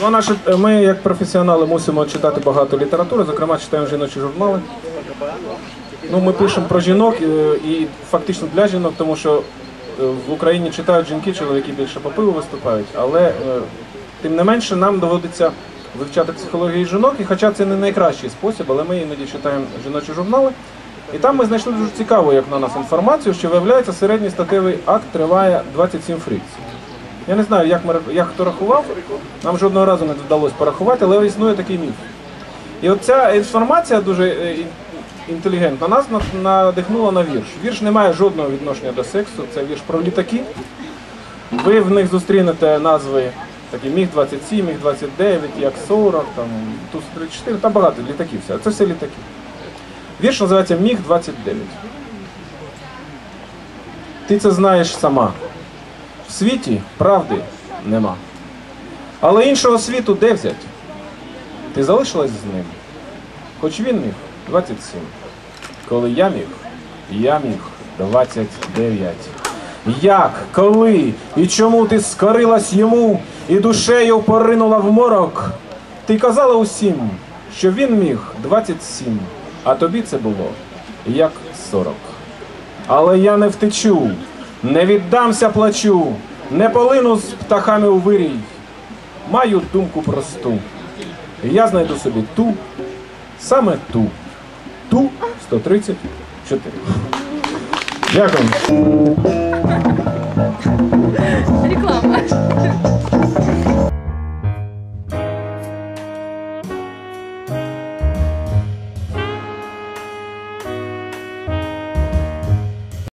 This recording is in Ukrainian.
Вона ж е, ми, як професіонали, мусимо читати багато літератури, зокрема читаємо жіночі журнали. Ну, ми пишемо про жінок е, і фактично для жінок, тому що е, в Україні читають жінки, чоловіки більше по пиву виступають, але е, тим не менше нам доводиться вивчати психологію жінок, і хоча це не найкращий спосіб, але ми іноді читаємо жіночі журнали. І там ми знайшли дуже цікаву, як на нас, інформацію, що виявляється, середній статевий акт триває 27 фрикцій. Я не знаю, як, ми, як хто рахував, нам жодного разу не вдалося порахувати, але існує такий міф. І от ця інформація дуже е, інтелігентна нас надихнула на вірш. Вірш не має жодного відношення до сексу, це вірш про літаки. Ви в них зустрінете назви такі Міг-27, Міг-29, Як-40, там, Ту-34, там багато літаків. все. Це все літаки. Вірш називається Міг-29. Ти це знаєш сама. Світі правди нема. Але іншого світу де взять? Ти залишилась з ним. Хоч він міг 27. Коли я міг, я міг 29. Як, коли і чому ти скорилась йому і душею поринула в морок? Ти казала усім, що він міг 27, а тобі це було як 40. Але я не втечу, не віддамся плачу, не полину з птахами у вирій. Маю думку просту. Я знайду собі ту, саме ту, ту 134. Дякую. Реклама.